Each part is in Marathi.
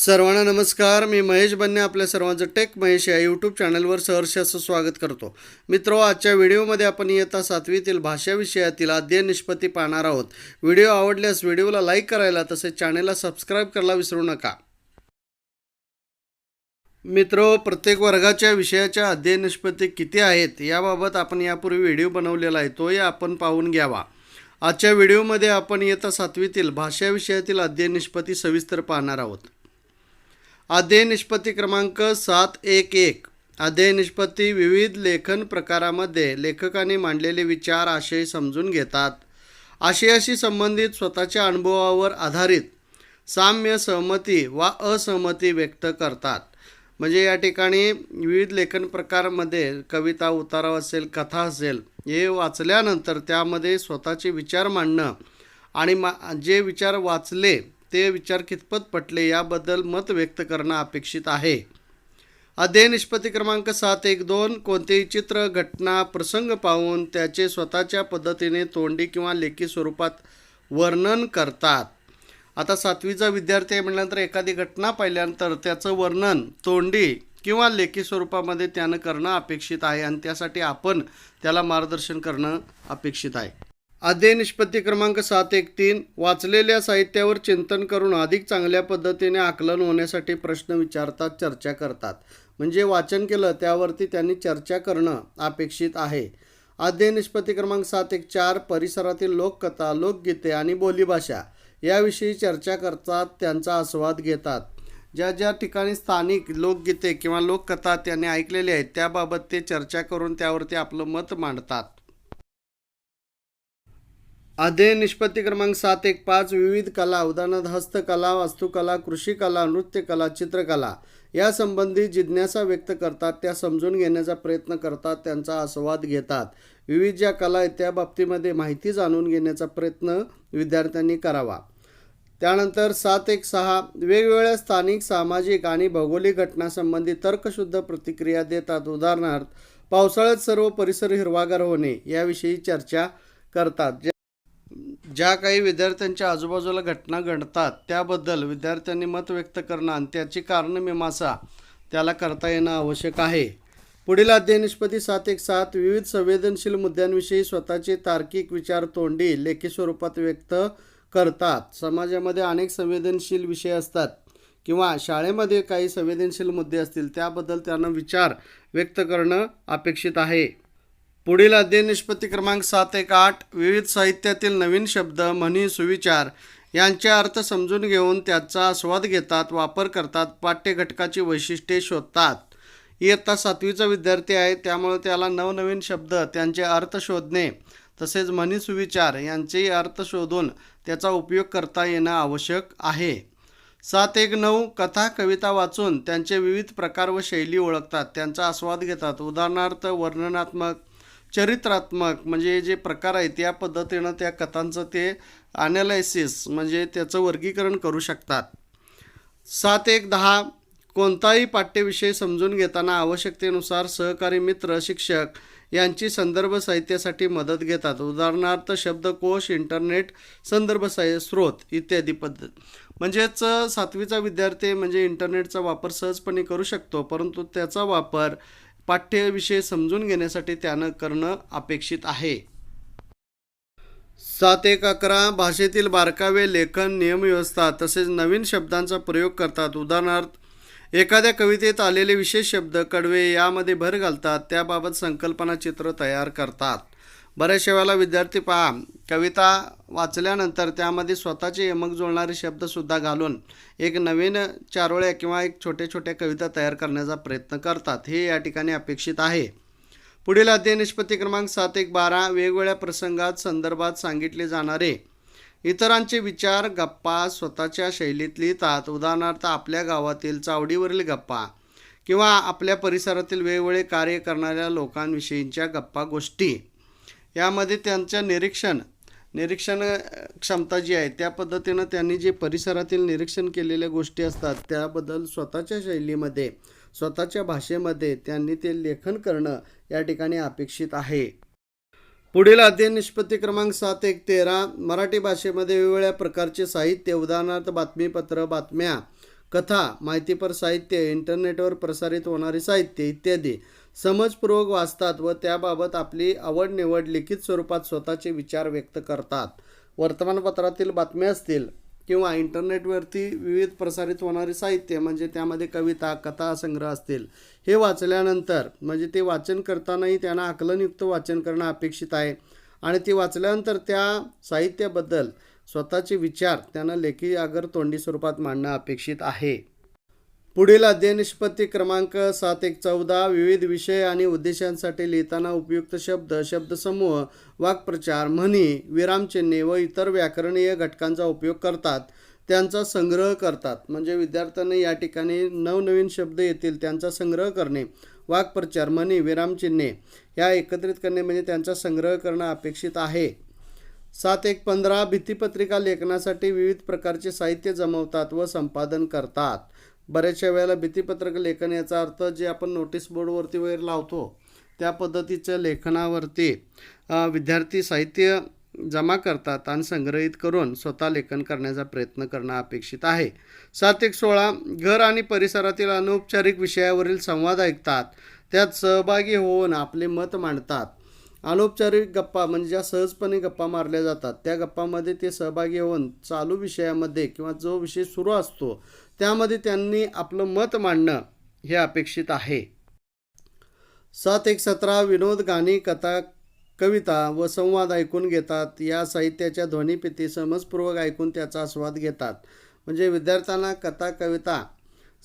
सर्वांना नमस्कार. मी महेश बन्ने आपल्या सर्वांचं टेक महेश या यूट्यूब चॅनलवर सहर्ष असं स्वागत करतो. मित्रो आजच्या व्हिडिओमध्ये आपण इयत्ता सातवीतील भाषा विषयातील अध्ययन निष्पत्ती पाहणार आहोत. व्हिडिओ आवडल्यास व्हिडिओला लाईक करायला तसेच चॅनलला सबस्क्राईब करायला विसरू नका. मित्रो प्रत्येक वर्गाच्या विषयाच्या अध्ययन निष्पत्ती किती आहेत याबाबत आपण यापूर्वी व्हिडिओ बनवलेला आहे. तोही आपण पाहून घ्यावा. आजच्या व्हिडिओमध्ये आपण इयत्ता सातवीतील भाषा विषयातील अध्ययन निष्पत्ती सविस्तर पाहणार आहोत. अध्ययन निष्पत्ती क्रमांक सात एक एक. अध्ययन निष्पत्ती विविध लेखन प्रकारामध्ये लेखकाने मांडलेले विचार आशय समजून घेतात. आशयाशी संबंधित स्वतःच्या अनुभवावर आधारित साम्य सहमती वा असहमती व्यक्त करतात. म्हणजे या ठिकाणी विविध लेखन प्रकारामध्ये कविता उतारा असेल कथा असेल हे वाचल्यानंतर त्यामध्ये स्वतःचे विचार मांडणं आणि मा जे विचार वाचले ते विचार कितपत पटले याबद्दल मत व्यक्त करणं अपेक्षित आहे. अध्यय निष्पत्ती क्रमांक सात एक दोन कोणतेही चित्र घटना प्रसंग पाहून त्याचे स्वतःच्या पद्धतीने तोंडी किंवा लेखी स्वरूपात वर्णन करतात. आता सातवीचा विद्यार्थी आहे म्हटल्यानंतर एखादी घटना पाहिल्यानंतर त्याचं वर्णन तोंडी किंवा लेखी स्वरूपामध्ये त्यानं करणं अपेक्षित आहे आणि त्यासाठी आपण त्याला मार्गदर्शन करणं अपेक्षित आहे. अध्ययन निष्पत्ती क्रमांक सात एक तीन वाचलेल्या साहित्यावर चिंतन करून अधिक चांगल्या पद्धतीने आकलन होण्यासाठी प्रश्न विचारतात चर्चा करतात. म्हणजे वाचन केलं त्यावरती त्यांनी चर्चा करणं अपेक्षित आहे. अध्ययन निष्पत्ती क्रमांक सात एक चार परिसरातील लोककथा लोकगीते आणि बोलीभाषा याविषयी चर्चा करतात त्यांचा आस्वाद घेतात. ज्या ज्या ठिकाणी स्थानिक लोकगीते किंवा लोककथा त्यांनी ऐकलेली आहेत त्याबाबत ते चर्चा करून त्यावरती आपलं मत मांडतात. अध्ययन निष्पत्ती क्रमांक सात एक पाच विविध कला उदाहरणार्थ हस्तकला वास्तुकला कृषी कला नृत्यकला चित्रकला या संबंधी जिज्ञासा व्यक्त करतात त्या समजून घेण्याचा प्रयत्न करतात त्यांचा आस्वाद घेतात. विविध ज्या कला आहेत त्या बाबतीमध्ये माहिती जाणून घेण्याचा प्रयत्न विद्यार्थ्यांनी करावा. त्यानंतर सात एक सहा वेगवेगळ्या स्थानिक सामाजिक आणि भौगोलिक घटनासंबंधी तर्कशुद्ध प्रतिक्रिया देतात. उदाहरणार्थ पावसाळ्यात सर्व परिसर हिरवागार होणे याविषयी चर्चा करतात. ज्या काही विद्यार्थ्यांच्या आजूबाजूला घटना घडतात त्याबद्दल विद्यार्थ्यांनी मत व्यक्त करणं आणि त्याची कारण मीमांसा त्याला करता येणं आवश्यक आहे. पुढील अध्ययनिष्पती सात एक सात विविध संवेदनशील मुद्द्यांविषयी स्वतःचे तार्किक विचार तोंडी लेखी स्वरूपात व्यक्त करतात. समाजामध्ये अनेक संवेदनशील विषय असतात किंवा शाळेमध्ये काही संवेदनशील मुद्दे असतील त्याबद्दल त्यांना विचार व्यक्त करणं अपेक्षित आहे. पुढील अध्ययन निष्पत्ती क्रमांक सात एक आठ विविध साहित्यातील नवीन शब्द म्हणी सुविचार यांचे अर्थ समजून घेऊन त्याचा आस्वाद घेतात वापर करतात पाठ्यघटकाची वैशिष्ट्ये शोधतात. इयत्ता सातवीचा विद्यार्थी आहे त्यामुळे त्याला नवनवीन शब्द त्यांचे अर्थ शोधणे तसेच म्हणी सुविचार यांचेही अर्थ शोधून त्याचा उपयोग करता येणं आवश्यक आहे. सात एक नऊ कथा कविता वाचून त्यांचे विविध प्रकार व शैली ओळखतात त्यांचा आस्वाद घेतात. उदाहरणार्थ वर्णनात्मक चरित्रात्मक म्हणजे जे प्रकार आहेत त्या पद्धतीनं त्या कथांचं ते ॲनालायसिस म्हणजे त्याचं वर्गीकरण करू शकतात. सात एक दहा कोणताही पाठ्यविषय समजून घेताना आवश्यकतेनुसार सहकारी मित्र शिक्षक यांची संदर्भ साहित्यासाठी मदत घेतात. उदाहरणार्थ शब्दकोश इंटरनेट संदर्भ साहि स्रोत इत्यादी पद्धत. म्हणजेच सातवीचा विद्यार्थी म्हणजे इंटरनेटचा वापर सहजपणे करू शकतो परंतु त्याचा वापर पाठ्यविषय समजून घेण्यासाठी त्यानं करणं अपेक्षित आहे. सात एक अकरा भाषेतील बारकावे लेखन नियमव्यवस्था तसेच नवीन शब्दांचा प्रयोग करतात. उदाहरणार्थ एखाद्या कवितेत आलेले विशेष शब्द कडवे यामध्ये भर घालतात. त्याबाबत संकल्पना चित्र तयार करतात. बऱ्याचशा वेळेला विद्यार्थी पहा कविता वाचल्यानंतर त्यामध्ये स्वतःचे यमक जुळणारे शब्दसुद्धा घालून एक नवीन चारोळ्या किंवा एक छोट्या छोट्या कविता तयार करण्याचा प्रयत्न करतात. हे या ठिकाणी अपेक्षित आहे. पुढील अध्ययन निष्पत्ती क्रमांक सात एक बारा वेगवेगळ्या प्रसंगात संदर्भात सांगितले जाणारे इतरांचे विचार गप्पा स्वतःच्या शैलीत लिहितात उदाहरणार्थ आपल्या गावातील चावडीवरील गप्पा किंवा आपल्या परिसरातील वेगवेगळे कार्य करणाऱ्या लोकांविषयींच्या गप्पा गोष्टी. यामध्ये त्यांच्या निरीक्षण निरीक्षण क्षमता जी आहे त्या पद्धतीनं त्यांनी जे परिसरातील निरीक्षण केलेल्या गोष्टी असतात त्याबद्दल स्वतःच्या शैलीमध्ये स्वतःच्या भाषेमध्ये त्यांनी ते लेखन करणं या ठिकाणी अपेक्षित आहे. पुढील अध्ययन निष्पत्ती क्रमांक सात एक तेरा मराठी भाषेमध्ये वेगवेगळ्या प्रकारचे साहित्य उदाहरणार्थ बातमीपत्र बातम्या कथा माहितीपर साहित्य इंटरनेटवर प्रसारित होणारे साहित्य इत्यादी. समजपूर्वक वाचतात व त्याबाबत आपली आवड निवड लिखित स्वरूपात स्वतःचे विचार व्यक्त करतात. वर्तमानपत्रातील बातम्या असतील किंवा इंटरनेटवरती विविध प्रसारित होणारे साहित्य म्हणजे त्यामध्ये कविता कथा संग्रह असतील हे वाचल्यानंतर म्हणजे ते वाचन करतानाही त्यांना आकलनयुक्त वाचन करणं अपेक्षित आहे. आणि ते वाचल्यानंतर त्या साहित्याबद्दल स्वतःचे विचार त्यांना लेखी आगर तोंडी स्वरूपात मांडणं अपेक्षित आहे. पुढील अध्ययन निष्पत्ती क्रमांक सात एक चौदा विविध विषय आणि उद्देशांसाठी लिहिताना उपयुक्त शब्द शब्दसमूह वाक्प्रचार म्हणी विरामचिन्हे व इतर व्याकरणीय घटकांचा उपयोग करतात. त्यांचा संग्रह करतात. म्हणजे विद्यार्थ्यांना या ठिकाणी नवनवीन शब्द येतील त्यांचा संग्रह करणे वाक्प्रचार म्हणी विरामचिन्हे या एकत्रित करणे म्हणजे त्यांचा संग्रह करणं अपेक्षित आहे. सात एक पंधरा भित्तीपत्रिका लेखनासाठी विविध प्रकारचे साहित्य जमवतात व संपादन करतात. बऱ्याचशा वेळेला भित्तीपत्रक लेखन याचा अर्थ जे आपण नोटीस बोर्डवरती वगैरे लावतो त्या पद्धतीच्या लेखनावरती विद्यार्थी साहित्य जमा करतात आणि संग्रहित करून स्वतः लेखन करण्याचा प्रयत्न करणं अपेक्षित आहे. सात एक सोळा घर आणि परिसरातील अनौपचारिक विषयावरील संवाद ऐकतात. त्यात सहभागी होऊन आपले मत मांडतात. अनौपचारिक गप्पा म्हणजे ज्या सहजपणे गप्पा मारल्या जातात त्या गप्पामध्ये ते सहभागी होऊन चालू विषयामध्ये किंवा जो विषय सुरू असतो त्यामध्ये त्यांनी आपलं मत मांडणं हे अपेक्षित आहे. सात एक सतरा विनोद गाणी कथा कविता व संवाद ऐकून घेतात. या साहित्याच्या ध्वनीपिती समजपूर्वक ऐकून त्याचा आस्वाद घेतात. म्हणजे विद्यार्थ्यांना कथा कविता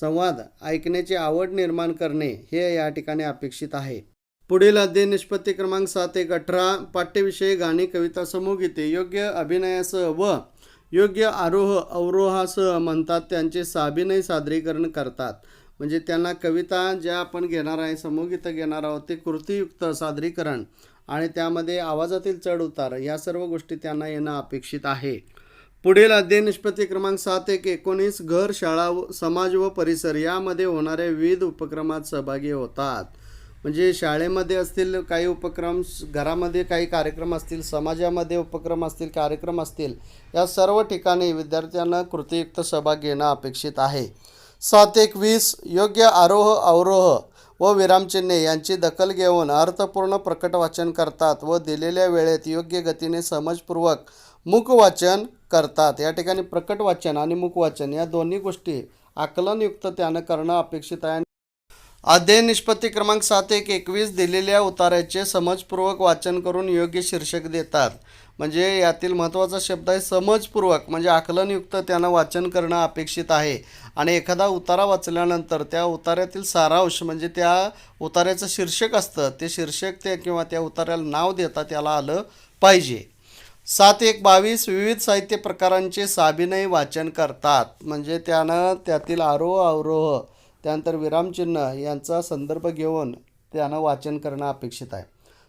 संवाद ऐकण्याची आवड निर्माण करणे हे या ठिकाणी अपेक्षित आहे. पुढील अध्ययन निष्पत्ती क्रमांक सात एक अठरा पाठ्यविषयी गाणी कविता समूहगीते योग्य अभिनयासह व योग्य आरोह अवरोहासह म्हणतात त्यांचे साभिनय सादरीकरण करतात. म्हणजे त्यांना कविता ज्या आपण घेणार आहे समूहगीतं घेणार आहोत ते कृतीयुक्त सादरीकरण आणि त्यामध्ये आवाजातील चढ उतार या सर्व गोष्टी त्यांना येणं अपेक्षित आहे. पुढील अध्ययन निष्पत्ती क्रमांक सात एक एकोणीस घर शाळा व समाज व परिसर यामध्ये होणाऱ्या विविध उपक्रमात सहभागी होतात. म्हणजे शाळेमध्ये असतील काही उपक्रम घरामध्ये काही कार्यक्रम असतील समाजामध्ये उपक्रम असतील कार्यक्रम असतील या सर्व ठिकाणी विद्यार्थ्यांना कृतीयुक्त सहभाग घेणं अपेक्षित आहे. सात एक वीस योग्य आरोह अवरोह व विरामचिन्हे यांची दखल घेऊन अर्थपूर्ण प्रकट वाचन करतात व दिलेल्या वेळेत योग्य गतीने समजपूर्वक मुखवाचन करतात. या ठिकाणी प्रकट वाचन आणि मुखवाचन या दोन्ही गोष्टी आकलनयुक्त त्यानं करणं अपेक्षित आहे. अध्ययन निष्पत्ती क्रमांक सात एक एकवीस दिलेल्या उताऱ्याचे समजपूर्वक वाचन करून योग्य शीर्षक देतात. म्हणजे यातील महत्त्वाचा शब्द आहे समजपूर्वक म्हणजे आकलनयुक्त त्यांना वाचन करणं अपेक्षित आहे. आणि एखादा उतारा वाचल्यानंतर त्या उतार्यातील सारांश म्हणजे त्या उतार्याचं शीर्षक असतं ते शीर्षक ते किंवा त्या उतार्याला नाव देता त्याला आलं पाहिजे. सात एक बावीस विविध साहित्य प्रकारांचे साभिनय वाचन करतात. म्हणजे त्यानं त्यातील आरोह अवरोह त्यानंतर विरामचिन्ह यांचा संदर्भ घेऊन त्यानं वाचन करणं अपेक्षित आहे.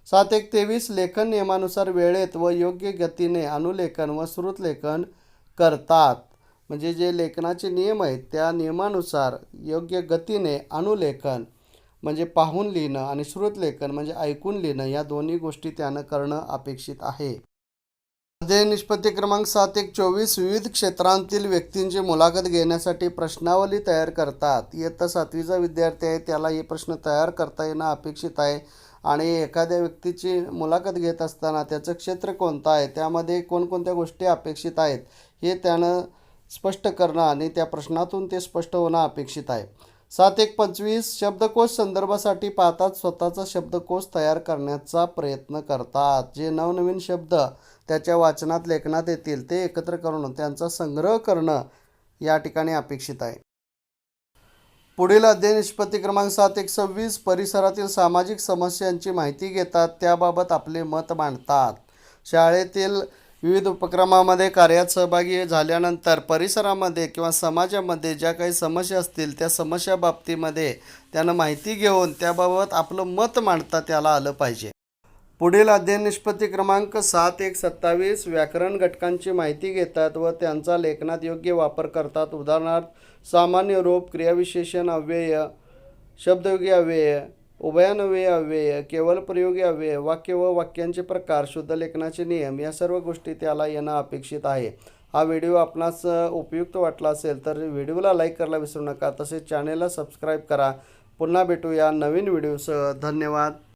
सात एक तेवीस लेखन नियमानुसार वेळेत व योग्य गतीने अनुलेखन व श्रुतलेखन करतात. म्हणजे जे लेखनाचे नियम आहेत त्या नियमानुसार योग्य गतीने अनुलेखन म्हणजे पाहून लिहिणं आणि श्रुतलेखन म्हणजे ऐकून लिहिणं या दोन्ही गोष्टी त्यानं करणं अपेक्षित आहे. अध्ययन निष्पत्ती क्रमांक सात एक चोवीस विविध क्षेत्रांतील व्यक्तींची मुलाखत घेण्यासाठी प्रश्नावली तयार करतात. इयत्ता सातवीचा विद्यार्थी आहे त्याला हे प्रश्न तयार करता येणं अपेक्षित आहे. आणि एखाद्या व्यक्तीची मुलाखत घेत असताना त्याचं क्षेत्र कोणतं आहे त्यामध्ये कोणकोणत्या गोष्टी अपेक्षित आहेत हे त्यानं स्पष्ट करणं आणि त्या प्रश्नातून ते स्पष्ट होणं अपेक्षित आहे. सात एक पंचवीस शब्दकोश संदर्भासाठी पाहतात स्वतःचा शब्दकोश तयार करण्याचा प्रयत्न करतात. जे नवनवीन शब्द त्याच्या वाचनात लेखनात येतील ते एकत्र करून त्यांचा संग्रह करणं या ठिकाणी अपेक्षित आहे. पुढील अध्ययन निष्पत्ती क्रमांक सात एक सव्वीस परिसरातील सामाजिक समस्यांची माहिती घेतात त्याबाबत आपले मत मांडतात. शाळेतील विविध उपक्रमामध्ये कार्यात सहभागी झाल्यानंतर परिसरामध्ये किंवा समाजामध्ये ज्या काही समस्या असतील त्या समस्या बाबतीमध्ये त्यानं माहिती घेऊन त्याबाबत आपलं मत मांडता त्याला आलं पाहिजे. पुढील अध्ययन निष्पत्ती क्रमांक सात एक सत्तावीस व्याकरण घटकांची माहिती घेतात व त्यांचा लेखनात योग्य वापर करतात. उदाहरणार्थ सामान्य रूप क्रियाविशेषण अव्यय शब्दयोगी अव्यय उभयान्वयी अव्यय केवळ प्रयोगी अव्यय वाक्य व वाक्यांचे प्रकार शुद्ध लेखनाचे नियम या सर्व गोष्टी त्याला येणं अपेक्षित आहे. हा व्हिडिओ आपणास उपयुक्त वाटला असेल तर व्हिडिओला लाईक करायला विसरू नका. तसेच चॅनेलला सबस्क्राईब करा. पुन्हा भेटूया नवीन व्हिडिओसह. धन्यवाद.